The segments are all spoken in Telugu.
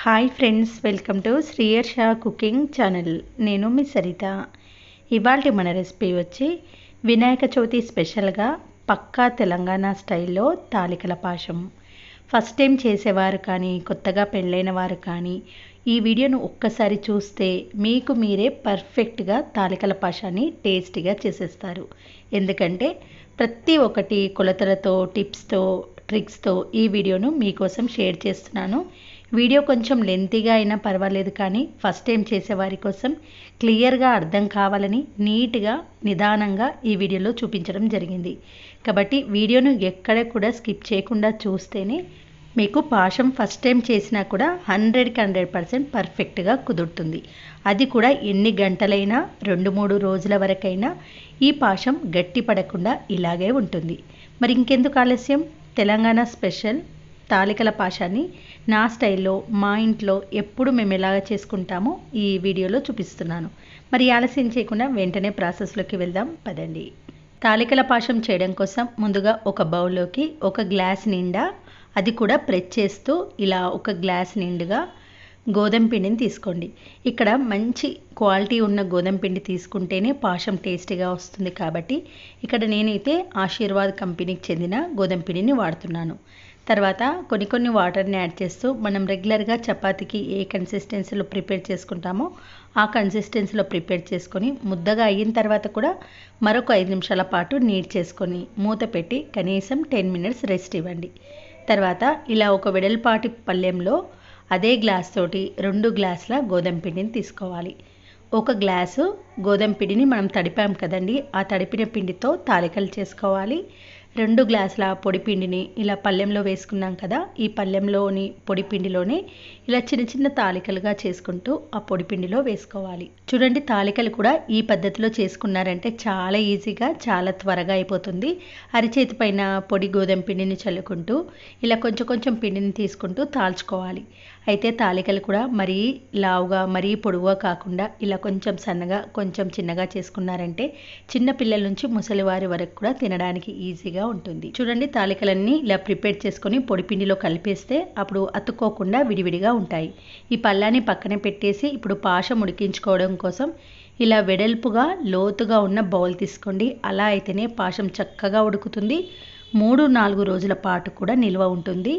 హాయ్ ఫ్రెండ్స్ వెల్కమ్ టు శ్రీయర్ షా కుకింగ్ ఛానల్ నేను మీ సరిత. ఇవాళ మన రెసిపీ వచ్చి వినాయక చవితి స్పెషల్గా పక్కా తెలంగాణ స్టైల్లో తాలికల పాశం ఫస్ట్ టైం చేసేవారు కానీ కొత్తగా పెళ్ళైన వారు కానీ ఈ వీడియోను ఒక్కసారి చూస్తే మీకు మీరే పర్ఫెక్ట్గా తాలికల పాశాన్ని టేస్టీగా చేసేస్తారు. ఎందుకంటే ప్రతి ఒక్కటి కొలతలతో టిప్స్తో ట్రిక్స్తో ఈ వీడియోను మీకోసం షేర్ చేస్తున్నాను. వీడియో కొంచెం లెంతీగా అయినా పర్వాలేదు కానీ ఫస్ట్ టైం చేసేవారి కోసం క్లియర్గా అర్థం కావాలని నీట్గా నిదానంగా ఈ వీడియోలో చూపించడం జరిగింది. కాబట్టి వీడియోను ఎక్కడ కూడా స్కిప్ చేయకుండా చూస్తేనే మీకు పాశం ఫస్ట్ టైం చేసినా కూడా హండ్రెడ్కి హండ్రెడ్ పర్సెంట్ పర్ఫెక్ట్గా కుదురుతుంది. అది కూడా ఎన్ని గంటలైనా రెండు మూడు రోజుల వరకైనా ఈ పాశం గట్టి పడకుండా ఇలాగే ఉంటుంది. మరి ఇంకెందుకు ఆలస్యం? తెలంగాణ స్పెషల్ తాలికల పాషాన్ని నా స్టైల్లో మా ఇంట్లో ఎప్పుడు మేము ఎలాగ చేసుకుంటామో ఈ వీడియోలో చూపిస్తున్నాను. మరి ఆలస్యం చేయకుండా వెంటనే ప్రాసెస్లోకి వెళ్దాం పదండి. తాలికల పాశం చేయడం కోసం ముందుగా ఒక బౌల్లోకి ఒక గ్లాస్ నిండా అది కూడా ప్రెస్ చేస్తూ ఇలా ఒక గ్లాస్ నిండుగా గోధుమ పిండిని తీసుకోండి. ఇక్కడ మంచి క్వాలిటీ ఉన్న గోధుమ పిండి తీసుకుంటేనే పాషం టేస్టీగా వస్తుంది కాబట్టి ఇక్కడ నేనైతే ఆశీర్వాద్ కంపెనీకి చెందిన గోధుమ పిండిని వాడుతున్నాను. తర్వాత కొన్ని కొన్ని వాటర్ని యాడ్ చేస్తూ మనం రెగ్యులర్గా చపాతీకి ఏ కన్సిస్టెన్సీలో ప్రిపేర్ చేసుకుంటామో ఆ కన్సిస్టెన్సీలో ప్రిపేర్ చేసుకొని ముద్దగా అయిన తర్వాత కూడా మరొక ఐదు నిమిషాల పాటు నీట్ చేసుకొని మూత పెట్టి కనీసం టెన్ మినిట్స్ రెస్ట్ ఇవ్వండి. తర్వాత ఇలా ఒక వెడల్పాటి పళ్ళెంలో అదే గ్లాస్ తోటి రెండు గ్లాసుల గోధుమ పిండిని తీసుకోవాలి. ఒక గ్లాసు గోధుమ పిండిని మనం తడిపాం కదండి ఆ తడిపిన పిండితో తాలికలు చేసుకోవాలి. రెండు గ్లాసుల పొడిపిండిని ఇలా పళ్ళెంలో వేసుకున్నాం కదా ఈ పళ్ళెంలోని పొడిపిండిలోనే ఇలా చిన్న చిన్న తాలికలుగా చేసుకుంటూ ఆ పొడిపిండిలో వేసుకోవాలి. చూడండి తాలికలు కూడా ఈ పద్ధతిలో చేసుకున్నారంటే చాలా ఈజీగా చాలా త్వరగా అయిపోతుంది. అరిచేతి పైన పొడి గోధుమ పిండిని చల్లుకుంటూ ఇలా కొంచెం కొంచెం పిండిని తీసుకుంటూ తాల్చుకోవాలి. అయితే తాలికలు కూడా మరీ లావుగా మరీ పొడుగుగా కాకుండా ఇలా కొంచెం సన్నగా కొంచెం చిన్నగా చేసుకున్నారంటే చిన్న పిల్లల నుంచి ముసలివారి వరకు కూడా తినడానికి ఈజీగా ఉంటుంది. చూడండి తాలికలన్నీ ఇలా ప్రిపేర్ చేసుకొని పొడిపిండిలో కలిపేస్తే అప్పుడు అతుక్కోకుండా విడివిడిగా ఉంటాయి. ఈ పళ్ళాన్ని పక్కనే పెట్టేసి ఇప్పుడు పాశం ఉడికించుకోవడం కోసం ఇలా వెడల్పుగా లోతుగా ఉన్న బౌల్ తీసుకోండి. అలా అయితేనే పాశం చక్కగా ఉడుకుతుంది. మూడు నాలుగు రోజుల పాటు కూడా నిల్వ ఉంటుంది.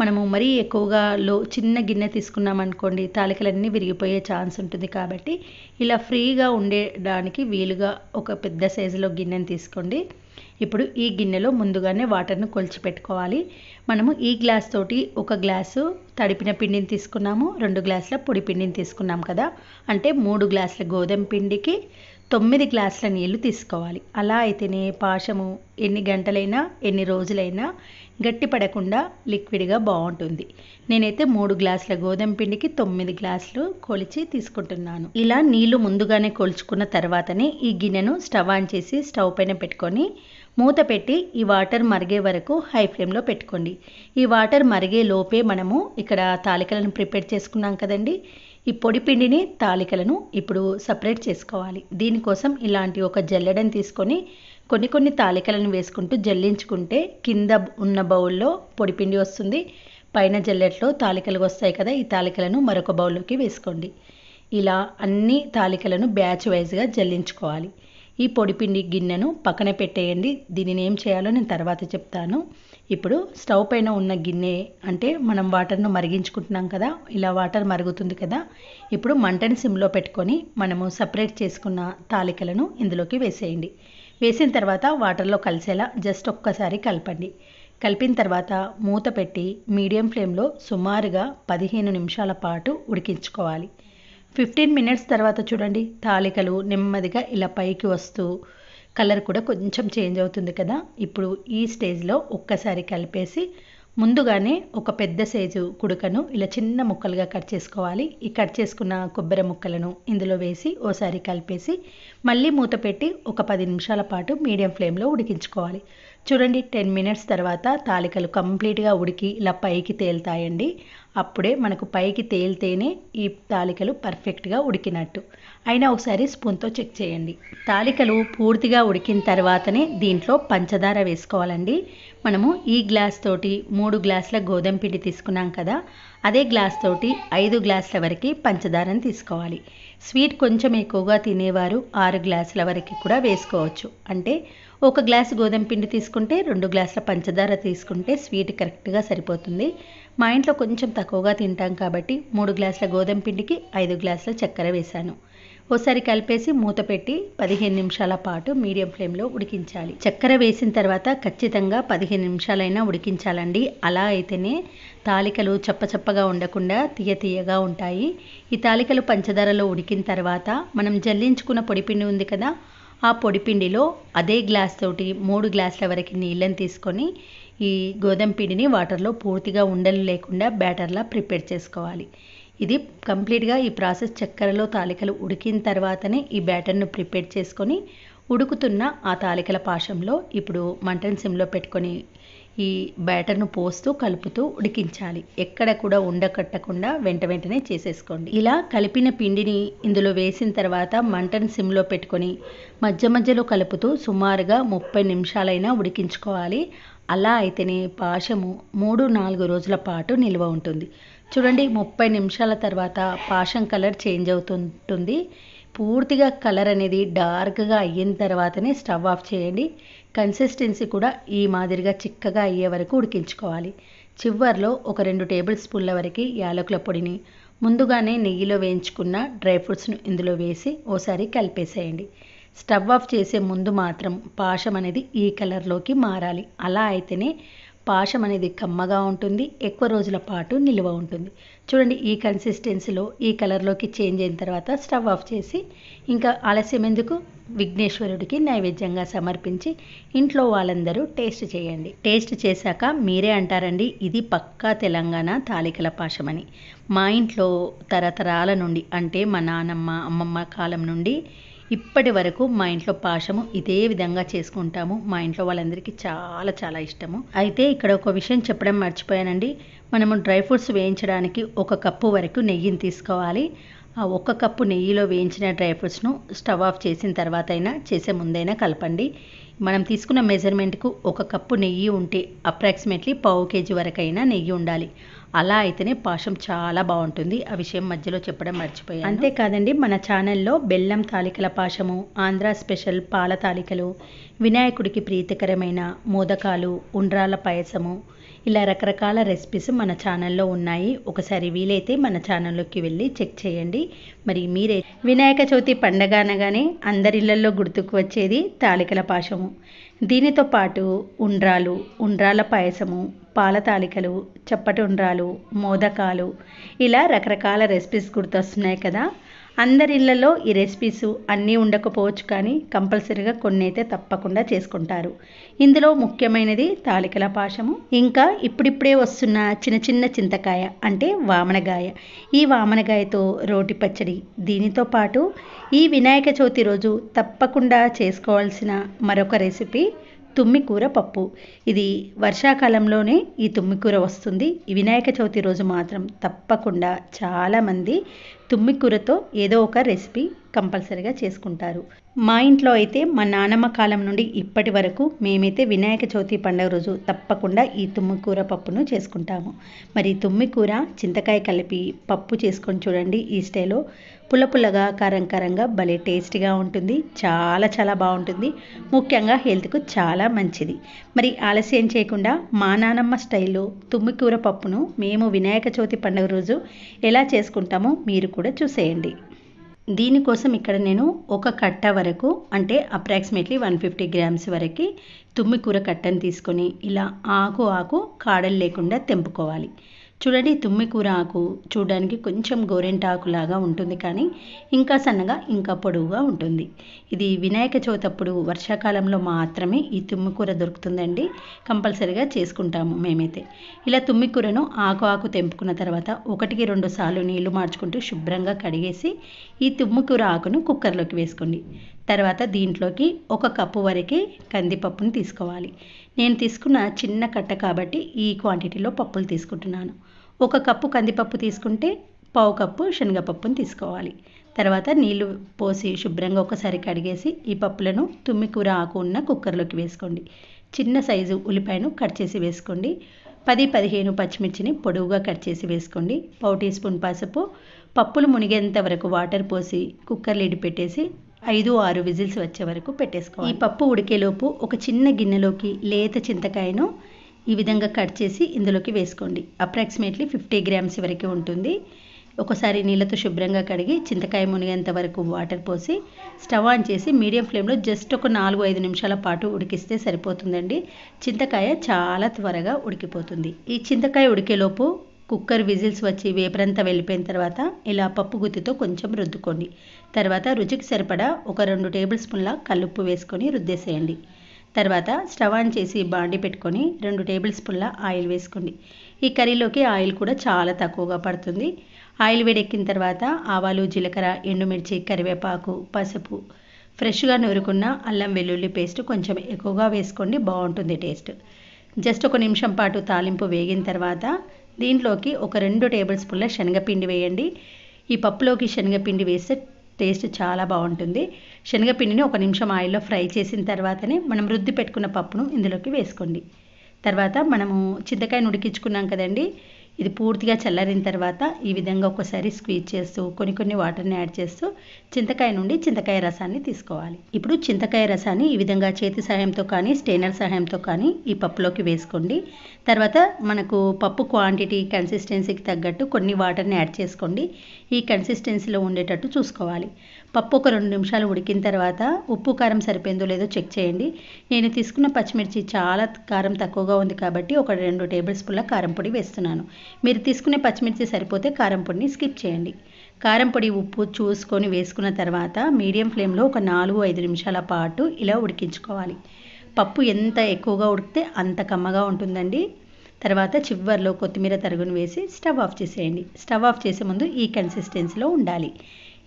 మనము మరీ ఎక్కువగా లో చిన్న గిన్నె తీసుకున్నామనుకోండి తాలికలన్నీ విరిగిపోయే ఛాన్స్ ఉంటుంది కాబట్టి ఇలా ఫ్రీగా ఉండేడానికి వీలుగా ఒక పెద్ద సైజులో గిన్నెను తీసుకోండి. ఇప్పుడు ఈ గిన్నెలో ముందుగానే వాటర్ను కొలిచి పెట్టుకోవాలి మనము ఈ గ్లాస్ తోటి ఒక గ్లాసు తడిపిన పిండిని తీసుకున్నాము రెండు గ్లాసుల పొడి పిండిని తీసుకున్నాం కదా. అంటే మూడు గ్లాసుల గోధుమ పిండికి తొమ్మిది గ్లాసుల నీళ్ళు తీసుకోవాలి. అలా అయితేనే పాశము ఎన్ని గంటలైనా ఎన్ని రోజులైనా గట్టి పడకుండా లిక్విడ్గా బాగుంటుంది నేనైతే మూడు గ్లాసుల గోధుమ పిండికి తొమ్మిది గ్లాసులు కొలిచి తీసుకుంటున్నాను. ఇలా నీళ్ళు ముందుగానే కొలుచుకున్న తర్వాతనే ఈ గిన్నెను స్టవ్ ఆన్ చేసి స్టవ్ పైన పెట్టుకొని మూత పెట్టి ఈ వాటర్ మరిగే వరకు హై ఫ్లేమ్లో పెట్టుకోండి. ఈ వాటర్ మరిగే లోపే మనము ఇక్కడ తాలికలను ప్రిపేర్ చేసుకున్నాం కదండి ఈ పొడి పిండిని తాలికలను ఇప్పుడు సపరేట్ చేసుకోవాలి. దీనికోసం ఇలాంటి ఒక జల్లెడని తీసుకొని కొన్ని కొన్ని తాలికలను వేసుకుంటూ జల్లించుకుంటే కింద ఉన్న బౌల్లో పొడి పిండి వస్తుంది. పైన జల్లెట్లో తాలికలు వస్తాయి కదా ఈ తాలికలను మరొక బౌల్లోకి వేసుకోండి. ఇలా అన్ని తాలికలను బ్యాచ్ వైజ్గా జల్లించుకోవాలి. ఈ పొడిపిండి గిన్నెను పక్కన పెట్టేయండి. దీనిని ఏం చేయాలో నేను తర్వాత చెప్తాను. ఇప్పుడు స్టవ్ పైన ఉన్న గిన్నె అంటే మనం వాటర్ను మరిగించుకుంటున్నాం కదా ఇలా వాటర్ మరుగుతుంది కదా ఇప్పుడు మంటని సిమ్లో పెట్టుకొని మనము సపరేట్ చేసుకున్న తాలికలను ఇందులోకి వేసేయండి. వేసిన తర్వాత వాటర్లో కలిసేలా జస్ట్ ఒక్కసారి కలపండి. కలిపిన తర్వాత మూత పెట్టి మీడియం ఫ్లేమ్లో సుమారుగా పదిహేను నిమిషాల పాటు ఉడికించుకోవాలి. ఫిఫ్టీన్ మినిట్స్ తర్వాత చూడండి తాలికలు నెమ్మదిగా ఇలా పైకి వస్తూ కలర్ కూడా కొంచెం చేంజ్ అవుతుంది కదా. ఇప్పుడు ఈ స్టేజ్లో ఒక్కసారి కలిపేసి ముందుగానే ఒక పెద్ద సైజు కుడుకను ఇలా చిన్న ముక్కలుగా కట్ చేసుకోవాలి. ఈ కట్ చేసుకున్న కొబ్బరి ముక్కలను ఇందులో వేసి ఓసారి కలిపేసి మళ్ళీ మూత పెట్టి ఒక పది నిమిషాల పాటు మీడియం ఫ్లేమ్లో ఉడికించుకోవాలి. చూడండి టెన్ మినిట్స్ తర్వాత తాలికలు కంప్లీట్గా ఉడికి ఇలా పైకి తేలుతాయండి. అప్పుడే మనకు పైకి తేలితేనే ఈ తాలికలు పర్ఫెక్ట్గా ఉడికినట్టు. అయినా ఒకసారి స్పూన్తో చెక్ చేయండి. తాలికలు పూర్తిగా ఉడికిన తర్వాతనే దీంట్లో పంచదార వేసుకోవాలండి. మనము ఈ గ్లాస్ తోటి మూడు గ్లాసుల గోధుమ పిండి తీసుకున్నాం కదా అదే గ్లాస్ తోటి ఐదు గ్లాసుల వరకు పంచదారని తీసుకోవాలి. స్వీట్ కొంచెం ఎక్కువగా తినేవారు ఆరు గ్లాసుల వరకు కూడా వేసుకోవచ్చు. అంటే ఒక గ్లాసు గోధుమ పిండి తీసుకుంటే రెండు గ్లాసుల పంచదార తీసుకుంటే స్వీట్ కరెక్ట్గా సరిపోతుంది. మా ఇంట్లో కొంచెం తక్కువగా తింటాం కాబట్టి మూడు గ్లాసుల గోధుమ పిండికి ఐదు గ్లాసుల చక్కెర వేశాను. ఓసారి కలిపేసి మూత పెట్టి పదిహేను నిమిషాల పాటు మీడియం ఫ్లేమ్లో ఉడికించాలి. చక్కెర వేసిన తర్వాత ఖచ్చితంగా పదిహేను నిమిషాలైనా ఉడికించాలండి. అలా అయితేనే తాలికలు చప్పచప్పగా ఉండకుండా తీయ తీయగా ఉంటాయి. ఈ తాలికలు పంచదారలో ఉడికిన తర్వాత మనం జల్లించుకున్న పొడిపిండి ఉంది కదా ఆ పొడిపిండిలో అదే గ్లాస్ తోటి మూడు గ్లాసుల వరకు నీళ్ళని తీసుకొని ఈ గోధుమ పిండిని వాటర్లో పూర్తిగా ఉండలు లేకుండా బ్యాటర్లా ప్రిపేర్ చేసుకోవాలి. ఇది కంప్లీట్గా ఈ ప్రాసెస్ చక్కెరలో తాలికలు ఉడికిన తర్వాతనే ఈ బ్యాటర్ను ప్రిపేర్ చేసుకొని ఉడుకుతున్న ఆ తాలికల పాశంలో ఇప్పుడు మంటన్ సిమ్లో పెట్టుకొని ఈ బ్యాటర్ను పోస్తూ కలుపుతూ ఉడికించాలి. ఎక్కడ కూడా ఉండకట్టకుండా వెంట వెంటనే చేసేసుకోండి. ఇలా కలిపిన పిండిని ఇందులో వేసిన తర్వాత మంటను సిమ్లో పెట్టుకొని మధ్య మధ్యలో కలుపుతూ సుమారుగా ముప్పై నిమిషాలైనా ఉడికించుకోవాలి. అలా అయితేనే పాశము మూడు నాలుగు రోజుల పాటు నిల్వ ఉంటుంది. చూడండి ముప్పై నిమిషాల తర్వాత పాషం కలర్ చేంజ్ అవుతుంటుంది. పూర్తిగా కలర్ అనేది డార్క్గా అయిన తర్వాతనే స్టవ్ ఆఫ్ చేయండి. కన్సిస్టెన్సీ కూడా ఈ మాదిరిగా చిక్కగా అయ్యే వరకు ఉడికించుకోవాలి. చివర్లో ఒక రెండు టేబుల్ స్పూన్ల వరకు యాలకుల పొడిని ముందుగానే నెయ్యిలో వేయించుకున్న డ్రై ఫ్రూట్స్ను ఇందులో వేసి ఓసారి కలిపేసేయండి. స్టవ్ ఆఫ్ చేసే ముందు మాత్రం పాషం అనేది ఈ కలర్లోకి మారాలి. అలా అయితేనే పాశం అనేది కమ్మగా ఉంటుంది ఎక్కువ రోజుల పాటు నిల్వ ఉంటుంది. చూడండి ఈ కన్సిస్టెన్సీలో ఈ కలర్లోకి చేంజ్ అయిన తర్వాత స్టవ్ ఆఫ్ చేసి ఇంకా ఆలస్యం ఎందుకు? విఘ్నేశ్వరుడికి నైవేద్యంగా సమర్పించి ఇంట్లో వాళ్ళందరూ టేస్ట్ చేయండి. టేస్ట్ చేశాక మీరే అంటారండి ఇది పక్కా తెలంగాణ తాలికల పాశమని. మా ఇంట్లో తరతరాల నుండి అంటే మా నానమ్మ అమ్మమ్మ కాలం నుండి ఇప్పటి వరకు మా ఇంట్లో పాశము ఇదే విధంగా చేసుకుంటాము. మా ఇంట్లో వాళ్ళందరికీ చాలా చాలా ఇష్టము. అయితే ఇక్కడ ఒక విషయం చెప్పడం మర్చిపోయానండి. మనము డ్రై ఫ్రూట్స్ వేయించడానికి ఒక కప్పు వరకు నెయ్యిని తీసుకోవాలి. ఆ ఒక్క కప్పు నెయ్యిలో వేయించిన డ్రై ఫ్రూట్స్ను స్టవ్ ఆఫ్ చేసిన తర్వాత అయినా చేసే ముందైనా కలపండి. మనం తీసుకున్న మెజర్మెంట్కు ఒక కప్పు నెయ్యి ఉంటే అప్రాక్సిమేట్లీ పావు కేజీ వరకైనా నెయ్యి ఉండాలి. అలా అయితేనే పాశం చాలా బాగుంటుంది. ఆ విషయం మధ్యలో చెప్పడం మర్చిపోయాను. అంతేకాదండి మన ఛానల్లో బెల్లం తాలికల పాశము ఆంధ్ర స్పెషల్ పాల తాలికలు వినాయకుడికి ప్రీతికరమైన మోదకాలు ఉండ్రాల పాయసము ఇలా రకరకాల రెసిపీస్ మన ఛానల్లో ఉన్నాయి. ఒకసారి వీలైతే మన ఛానల్లోకి వెళ్ళి చెక్ చేయండి. మరి మీరే వినాయక చవితి పండగ అనగానే అందరిళ్ళలో గుర్తుకు వచ్చేది తాలికల పాశము. దీనితో పాటు ఉండ్రాలు ఉండ్రాల పాయసము పాల చప్పటుండ్రాలు మోదకాలు ఇలా రకరకాల రెసిపీస్ గుర్తొస్తున్నాయి కదా. అందరి ఇళ్ళలో ఈ రెసిపీస్ అన్నీ ఉండకపోవచ్చు కానీ కంపల్సరీగా కొన్ని అయితే తప్పకుండా చేసుకుంటారు. ఇందులో ముఖ్యమైనది తాలికల పాశము. ఇంకా ఇప్పుడిప్పుడే వస్తున్న చిన్న చిన్న చింతకాయ అంటే వామనగాయ. ఈ వామనగాయతో రోటి పచ్చడి దీనితో పాటు ఈ వినాయక చవితి రోజు తప్పకుండా చేసుకోవాల్సిన మరొక రెసిపీ తుమ్మికూర పప్పు. ఇది వర్షాకాలంలోనే ఈ తుమ్మికూర వస్తుంది. ఈ వినాయక చవితి రోజు మాత్రం తప్పకుండా చాలామంది తుమ్మికూరతో ఏదో ఒక రెసిపీ కంపల్సరీగా చేసుకుంటారు. మా ఇంట్లో అయితే మా నానమ్మ కాలం నుండి ఇప్పటి వరకు మేమైతే వినాయక చవితి పండుగ రోజు తప్పకుండా ఈ తుమ్మికూర పప్పును చేసుకుంటాము. మరి తుమ్మికూర చింతకాయ కలిపి పప్పు చేసుకొని చూడండి ఈ స్టైల్లో. పుల్ల పుల్లగా కారం కారంగా భలే టేస్టీగా ఉంటుంది. చాలా చాలా బాగుంటుంది. ముఖ్యంగా హెల్త్కు చాలా మంచిది. మరి ఆలస్యం చేయకుండా మా నానమ్మ స్టైల్లో తుమ్మికూర పప్పును మేము వినాయక చవితి పండుగ రోజు ఎలా చేసుకుంటామో మీరు కూడా కూడా చూసేయండి. దీనికోసం ఇక్కడ నేను ఒక కట్ట వరకు అంటే అప్రాక్సిమేట్లీ వన్ ఫిఫ్టీ గ్రామ్స్ వరకు తుమ్మికూర కట్టను తీసుకొని ఇలా ఆకు ఆకు కాడలు లేకుండా తెంపుకోవాలి. చూడండి తుమ్మికూర ఆకు చూడడానికి కొంచెం గోరెంటాకులాగా ఉంటుంది కానీ ఇంకా సన్నగా ఇంకా పొడవుగా ఉంటుంది. ఇది వినాయక చవితి అప్పుడు వర్షాకాలంలో మాత్రమే ఈ తుమ్మికూర దొరుకుతుందండి. కంపల్సరీగా చేసుకుంటాము మేమైతే. ఇలా తుమ్మికూరను ఆకు ఆకు తెంపుకున్న తర్వాత ఒకటికి రెండు సార్లు నీళ్ళు మార్చుకుంటూ శుభ్రంగా కడిగేసి ఈ తుమ్మికూర ఆకును కుక్కర్లోకి వేసుకోండి. తర్వాత దీంట్లోకి ఒక కప్పు వరకు కందిపప్పును తీసుకోవాలి. నేను తీసుకున్న చిన్న కట్ట కాబట్టి ఈ క్వాంటిటీలో పప్పులు తీసుకుంటున్నాను. ఒక కప్పు కందిపప్పు తీసుకుంటే పావు కప్పు శనగపప్పును తీసుకోవాలి. తర్వాత నీళ్ళు పోసి శుభ్రంగా ఒకసారి కడిగేసి ఈ పప్పులను తుమ్మికూర ఆకు ఉన్న కుక్కర్లోకి వేసుకోండి. చిన్న సైజు ఉల్లిపాయను కట్ చేసి వేసుకోండి. పది పదిహేను పచ్చిమిర్చిని పొడవుగా కట్ చేసి వేసుకోండి. పావు టీ స్పూన్ పసుపు పప్పులు మునిగేంత వరకు వాటర్ పోసి కుక్కర్ లిడ్ పెట్టేసి ఐదు ఆరు విజిల్స్ వచ్చే వరకు పెట్టేసుకోవాలి. ఈ పప్పు ఉడికేలోపు ఒక చిన్న గిన్నెలోకి లేత చింతకాయను ఈ విధంగా కట్ చేసి ఇందులోకి వేసుకోండి. అప్రాక్సిమేట్లీ ఫిఫ్టీ గ్రామ్స్ వరకు ఉంటుంది. ఒకసారి నీళ్ళతో శుభ్రంగా కడిగి చింతకాయ మునిగేంత వరకు వాటర్ పోసి స్టవ్ ఆన్ చేసి మీడియం ఫ్లేమ్లో జస్ట్ ఒక నాలుగు ఐదు నిమిషాల పాటు ఉడికిస్తే సరిపోతుందండి. చింతకాయ చాలా త్వరగా ఉడికిపోతుంది. ఈ చింతకాయ ఉడికేలోపు కుక్కర్ విజిల్స్ వచ్చి వేపరంతా వెళ్ళిపోయిన తర్వాత ఇలా పప్పు గుత్తితో కొంచెం రుద్దుకోండి. తర్వాత రుచికి సరిపడా ఒక రెండు టేబుల్ స్పూన్ల కల్లుప్పు వేసుకొని రుద్దేసేయండి. తర్వాత స్టవ్ ఆన్ చేసి బాండి పెట్టుకొని రెండు టేబుల్ స్పూన్ల ఆయిల్ వేసుకోండి. ఈ కర్రీలోకి ఆయిల్ కూడా చాలా తక్కువగా పడుతుంది. ఆయిల్ వేడెక్కిన తర్వాత ఆవాలు జీలకర్ర ఎండుమిర్చి కరివేపాకు పసుపు ఫ్రెష్గా నూరుకున్న అల్లం వెల్లుల్లి పేస్ట్ కొంచెం ఎక్కువగా వేసుకోండి బాగుంటుంది టేస్ట్. జస్ట్ ఒక నిమిషం పాటు తాలింపు వేగిన తర్వాత దీంట్లోకి ఒక రెండు టేబుల్ స్పూన్ల శనగపిండి వేయండి. ఈ పప్పులోకి శనగపిండి వేస్తే టేస్ట్ చాలా బాగుంటుంది. శనగపిండిని ఒక నిమిషం ఆయిల్లో ఫ్రై చేసిన తర్వాతనే మనం రుద్ది పెట్టుకున్న పప్పును ఇందులోకి వేసుకోండి. తర్వాత మనము చింతకాయను ఉడికించుకున్నాం కదండి. ఇది పూర్తిగా చల్లారిన తర్వాత ఈ విధంగా ఒకసారి స్క్వీజ్ చేస్తూ కొన్ని కొన్ని వాటర్ని యాడ్ చేస్తూ చింతకాయ నుండి చింతకాయ రసాన్ని తీసుకోవాలి. ఇప్పుడు చింతకాయ రసాన్ని ఈ విధంగా చేతి సహాయంతో కానీ స్టెయినర్ సహాయంతో కానీ ఈ పప్పులోకి వేసుకోండి. తర్వాత మనకు పప్పు క్వాంటిటీ కన్సిస్టెన్సీకి తగ్గట్టు కొన్ని వాటర్ని యాడ్ చేసుకోండి. ఈ కన్సిస్టెన్సీలో ఉండేటట్టు చూసుకోవాలి. పప్పు ఒక రెండు నిమిషాలు ఉడికిన తర్వాత ఉప్పు కారం సరిపోయిందో లేదో చెక్ చేయండి. నేను తీసుకున్న పచ్చిమిర్చి చాలా కారం తక్కువగా ఉంది కాబట్టి ఒక రెండు టేబుల్ స్పూన్ల కారం పొడి వేస్తున్నాను. మీరు తీసుకునే పచ్చిమిర్చి సరిపోతే కారం పొడిని స్కిప్ చేయండి. కారం పొడి ఉప్పు చూసుకొని వేసుకున్న తర్వాత మీడియం ఫ్లేమ్లో ఒక నాలుగు ఐదు నిమిషాల పాటు ఇలా ఉడికించుకోవాలి. పప్పు ఎంత ఎక్కువగా ఉడికితే అంత కమ్మగా ఉంటుందండి. తర్వాత చివర్లో కొత్తిమీర తరుగును వేసి స్టవ్ ఆఫ్ చేసేయండి. స్టవ్ ఆఫ్ చేసే ముందు ఈ కన్సిస్టెన్సీలో ఉండాలి.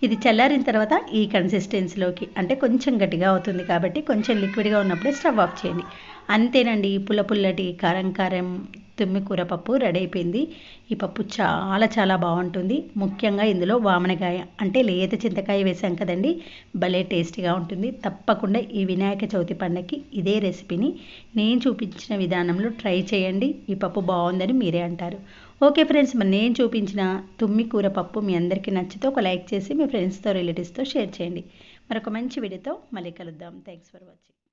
ఇది చల్లారిన తర్వాత ఈ కన్సిస్టెన్సీలోకి అంటే కొంచెం గట్టిగా అవుతుంది కాబట్టి కొంచెం లిక్విడ్గా ఉన్నప్పుడే స్టవ్ ఆఫ్ చేయండి. అంతేనండి పుల్ల పుల్లటి కారం కారం తుమ్మి కూర పప్పు రెడీ అయిపోయింది. ఈ పప్పు చాలా చాలా బాగుంటుంది. ముఖ్యంగా ఇందులో వామనకాయ అంటే లేత చింతకాయ వేసాం కదండి. భలే టేస్టీగా ఉంటుంది. తప్పకుండా ఈ వినాయక చవితి పండగకి ఇదే రెసిపీని నేను చూపించిన విధానంలో ట్రై చేయండి. ఈ పప్పు బాగుందని మీరే అంటారు. ఓకే ఫ్రెండ్స్ మరి నేను చూపించిన తుమ్మి కూర పప్పు మీ అందరికీ నచ్చితే ఒక లైక్ చేసి మీ ఫ్రెండ్స్తో రిలేటివ్స్తో షేర్ చేయండి. మరొక మంచి వీడియోతో మళ్ళీ కలుద్దాం. Thanks for watching.